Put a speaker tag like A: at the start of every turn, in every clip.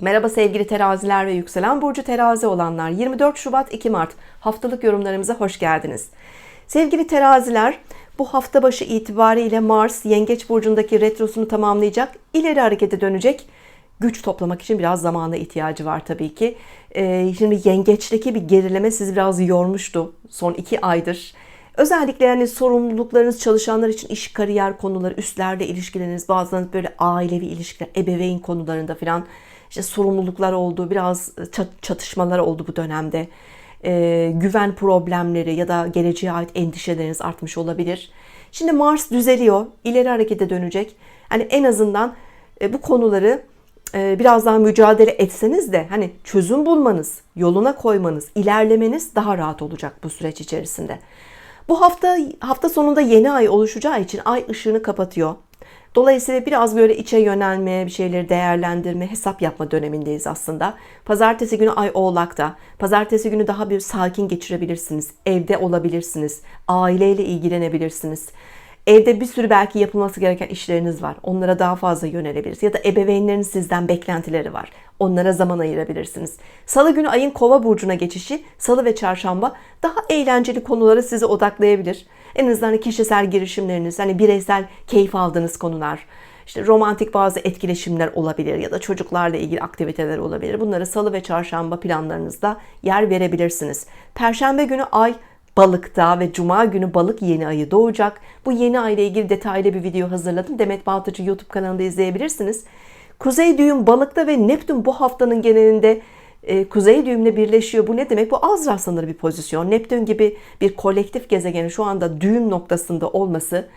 A: Merhaba sevgili teraziler ve yükselen burcu terazi olanlar. 24 Şubat 2 Mart haftalık yorumlarımıza hoş geldiniz. Sevgili teraziler bu hafta başı itibariyle Mars Yengeç burcundaki retrosunu tamamlayacak. ileri harekete dönecek. Güç toplamak için biraz zamana ihtiyacı var tabii ki. Ee, şimdi yengeçteki bir gerileme sizi biraz yormuştu son iki aydır. Özellikle yani sorumluluklarınız çalışanlar için iş kariyer konuları, üstlerde ilişkileriniz, bazen böyle ailevi ilişkiler, ebeveyn konularında falan işte sorumluluklar oldu, biraz çatışmalar oldu bu dönemde. Ee, güven problemleri ya da geleceğe ait endişeleriniz artmış olabilir. Şimdi Mars düzeliyor, ileri harekete dönecek. Yani en azından e, bu konuları e, biraz daha mücadele etseniz de hani çözüm bulmanız, yoluna koymanız, ilerlemeniz daha rahat olacak bu süreç içerisinde. Bu hafta hafta sonunda yeni ay oluşacağı için ay ışığını kapatıyor. Dolayısıyla biraz böyle içe yönelme, bir şeyleri değerlendirme, hesap yapma dönemindeyiz aslında. Pazartesi günü ay oğlakta. Pazartesi günü daha bir sakin geçirebilirsiniz. Evde olabilirsiniz. Aileyle ilgilenebilirsiniz. Evde bir sürü belki yapılması gereken işleriniz var. Onlara daha fazla yönelebiliriz. Ya da ebeveynlerin sizden beklentileri var. Onlara zaman ayırabilirsiniz. Salı günü ayın kova burcuna geçişi, salı ve çarşamba daha eğlenceli konulara sizi odaklayabilir. En azından kişisel girişimleriniz, hani bireysel keyif aldığınız konular, işte romantik bazı etkileşimler olabilir ya da çocuklarla ilgili aktiviteler olabilir. Bunları salı ve çarşamba planlarınızda yer verebilirsiniz. Perşembe günü ay balıkta ve cuma günü balık yeni ayı doğacak. Bu yeni ay ile ilgili detaylı bir video hazırladım. Demet Baltacı YouTube kanalında izleyebilirsiniz. Kuzey düğüm balıkta ve Neptün bu haftanın genelinde e, kuzey düğümle birleşiyor. Bu ne demek? Bu az rastlanır bir pozisyon. Neptün gibi bir kolektif gezegenin şu anda düğüm noktasında olması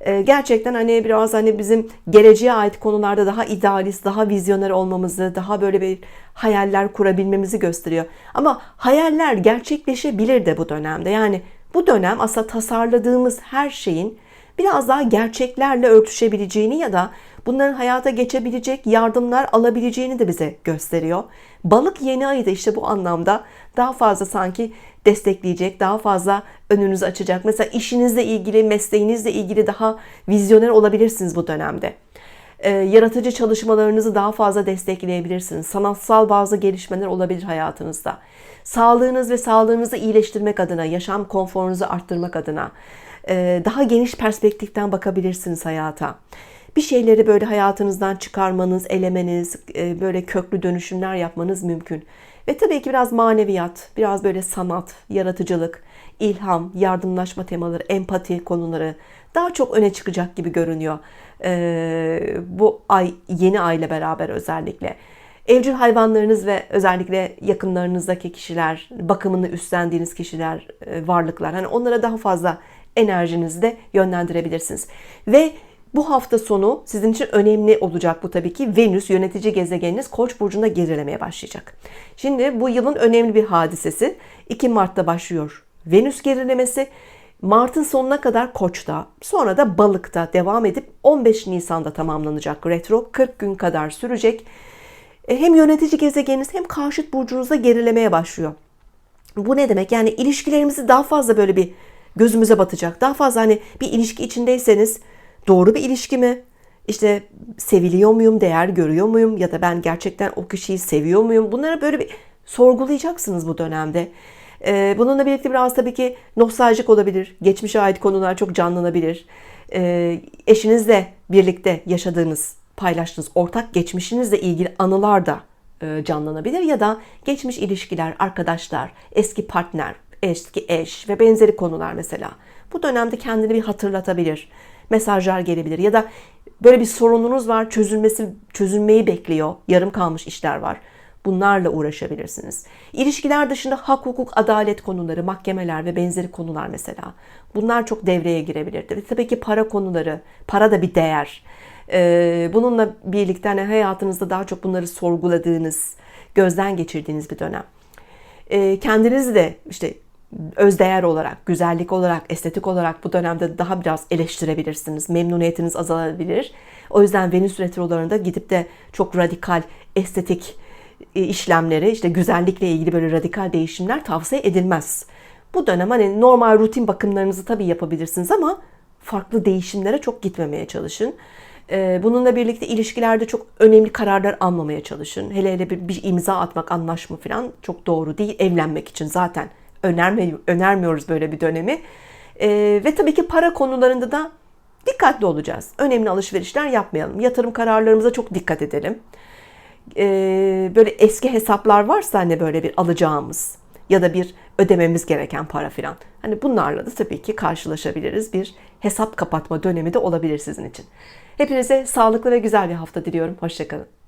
A: e, gerçekten hani biraz hani bizim geleceğe ait konularda daha idealist, daha vizyoner olmamızı, daha böyle bir hayaller kurabilmemizi gösteriyor. Ama hayaller gerçekleşebilir de bu dönemde. Yani bu dönem aslında tasarladığımız her şeyin biraz daha gerçeklerle örtüşebileceğini ya da bunların hayata geçebilecek yardımlar alabileceğini de bize gösteriyor. Balık yeni ayı da işte bu anlamda daha fazla sanki destekleyecek, daha fazla önünüzü açacak. Mesela işinizle ilgili, mesleğinizle ilgili daha vizyoner olabilirsiniz bu dönemde. Ee, yaratıcı çalışmalarınızı daha fazla destekleyebilirsiniz. Sanatsal bazı gelişmeler olabilir hayatınızda. Sağlığınız ve sağlığınızı iyileştirmek adına, yaşam konforunuzu arttırmak adına e, daha geniş perspektiften bakabilirsiniz hayata bir şeyleri böyle hayatınızdan çıkarmanız, elemeniz, e, böyle köklü dönüşümler yapmanız mümkün. Ve tabii ki biraz maneviyat, biraz böyle sanat, yaratıcılık, ilham, yardımlaşma temaları, empati konuları daha çok öne çıkacak gibi görünüyor. Ee, bu ay yeni ayla beraber özellikle. Evcil hayvanlarınız ve özellikle yakınlarınızdaki kişiler, bakımını üstlendiğiniz kişiler, e, varlıklar. Hani onlara daha fazla enerjinizi de yönlendirebilirsiniz. Ve bu hafta sonu sizin için önemli olacak bu tabii ki. Venüs yönetici gezegeniniz Koç burcunda gerilemeye başlayacak. Şimdi bu yılın önemli bir hadisesi 2 Mart'ta başlıyor. Venüs gerilemesi Mart'ın sonuna kadar Koç'ta, sonra da Balık'ta devam edip 15 Nisan'da tamamlanacak retro. 40 gün kadar sürecek. E, hem yönetici gezegeniniz hem karşıt burcunuzda gerilemeye başlıyor. Bu ne demek? Yani ilişkilerimizi daha fazla böyle bir gözümüze batacak. Daha fazla hani bir ilişki içindeyseniz doğru bir ilişki mi? İşte seviliyor muyum, değer görüyor muyum ya da ben gerçekten o kişiyi seviyor muyum? Bunları böyle bir sorgulayacaksınız bu dönemde. Ee, bununla birlikte biraz tabii ki nostaljik olabilir. Geçmişe ait konular çok canlanabilir. Ee, eşinizle birlikte yaşadığınız, paylaştığınız ortak geçmişinizle ilgili anılar da e, canlanabilir. Ya da geçmiş ilişkiler, arkadaşlar, eski partner, eski eş ve benzeri konular mesela. Bu dönemde kendini bir hatırlatabilir mesajlar gelebilir ya da böyle bir sorununuz var çözülmesi çözülmeyi bekliyor yarım kalmış işler var bunlarla uğraşabilirsiniz. İlişkiler dışında hak, hukuk, adalet konuları, mahkemeler ve benzeri konular mesela. Bunlar çok devreye girebilirdi. Ve tabii ki para konuları, para da bir değer. Ee, bununla birlikte hani hayatınızda daha çok bunları sorguladığınız, gözden geçirdiğiniz bir dönem. Ee, kendinizi de işte özdeğer olarak, güzellik olarak, estetik olarak bu dönemde daha biraz eleştirebilirsiniz. Memnuniyetiniz azalabilir. O yüzden Venüs retrolarında gidip de çok radikal estetik e, işlemleri, işte güzellikle ilgili böyle radikal değişimler tavsiye edilmez. Bu dönem hani normal rutin bakımlarınızı tabii yapabilirsiniz ama farklı değişimlere çok gitmemeye çalışın. Ee, Bununla birlikte ilişkilerde çok önemli kararlar almamaya çalışın. Hele hele bir, bir imza atmak, anlaşma falan çok doğru değil. Evlenmek için zaten önerme, önermiyoruz böyle bir dönemi. Ee, ve tabii ki para konularında da dikkatli olacağız. Önemli alışverişler yapmayalım. Yatırım kararlarımıza çok dikkat edelim. Ee, böyle eski hesaplar varsa hani böyle bir alacağımız ya da bir ödememiz gereken para filan. Hani bunlarla da tabii ki karşılaşabiliriz. Bir hesap kapatma dönemi de olabilir sizin için. Hepinize sağlıklı ve güzel bir hafta diliyorum. Hoşçakalın.